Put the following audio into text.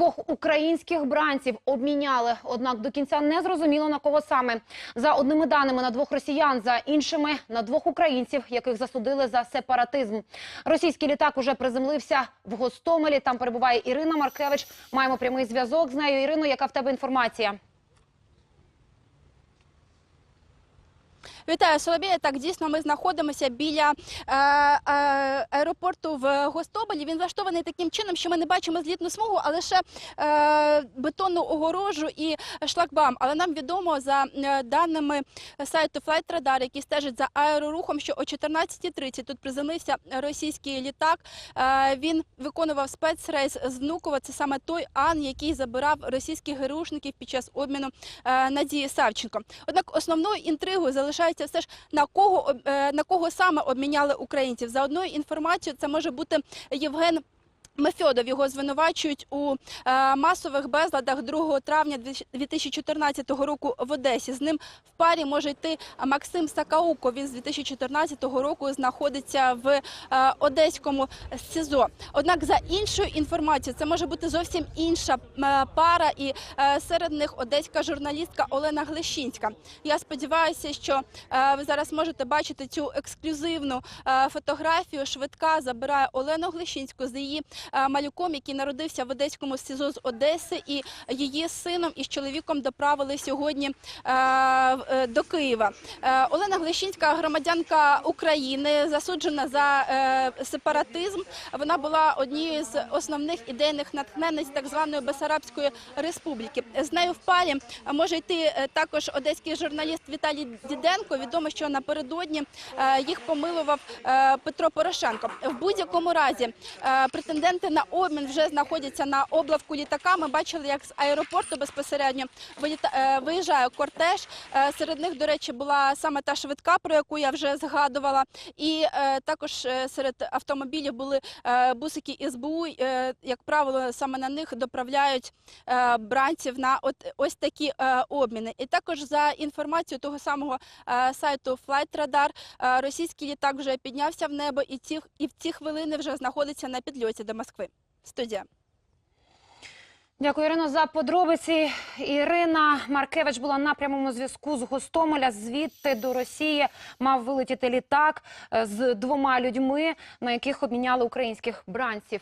Двох українських бранців обміняли, однак до кінця не зрозуміло на кого саме. За одними даними на двох росіян, за іншими на двох українців, яких засудили за сепаратизм. Російський літак уже приземлився в Гостомелі. Там перебуває Ірина Маркевич. Маємо прямий зв'язок з нею. Ірино, яка в тебе інформація? Вітаю, Соломія. Так, дійсно, ми знаходимося біля е, е, аеропорту в Гостомелі. Він влаштований таким чином, що ми не бачимо злітну смугу, а лише е, бетонну огорожу і шлагбам. Але нам відомо за е, даними сайту Flight Radar, який стежить за аерорухом, що о 14.30 тут приземлився російський літак. Е, він виконував спецрейс з Внуково. Це саме той Ан, який забирав російських ГРУшників під час обміну е, Надії Савченко. Однак основною інтригою залишається все ж на кого е, на кого саме обміняли українців. За одною інформацією, це може бути Євген. Мефьодов його звинувачують у е, масових безладах 2 травня 2014 року в Одесі. З ним в парі може йти Максим Сакауко. Він з 2014 року знаходиться в е, одеському СІЗО. Однак, за іншою інформацією, це може бути зовсім інша е, пара, і серед них одеська журналістка Олена Глещинська. Я сподіваюся, що ви зараз можете бачити цю ексклюзивну фотографію. Швидка забирає Олену Глещинську з її малюком, який народився в одеському СІЗО з Одеси, і її сином і з чоловіком доправили сьогодні е, е, до Києва. Е, Олена Глещинська, громадянка України, засуджена за е, сепаратизм. Вона була однією з основних ідейних натхненниць так званої Бесарабської республіки. З нею в парі може йти е, також одеський журналіст Віталій Діденко. Відомо, що напередодні е, їх помилував е, Петро Порошенко. В будь-якому разі е, претенденти на обмін вже знаходяться на облавку літака. Ми бачили, як з аеропорту безпосередньо е, виїжджає кортеж. Е, Серед них, до речі, була саме та швидка, про яку я вже згадувала. І е, також серед автомобілів були бусики СБУ. Як правило, саме на них доправляють бранців на ось такі обміни. І також за інформацією того самого сайту Flight Radar, е, російський літак вже піднявся в небо, і ці і в ці хвилини вже знаходиться на підльоті Москви. Студія. Дякую, Ірино, за подробиці. Ірина Маркевич була на прямому зв'язку з Гостомеля. Звідти до Росії мав вилетіти літак е, з двома людьми, на яких обміняли українських бранців.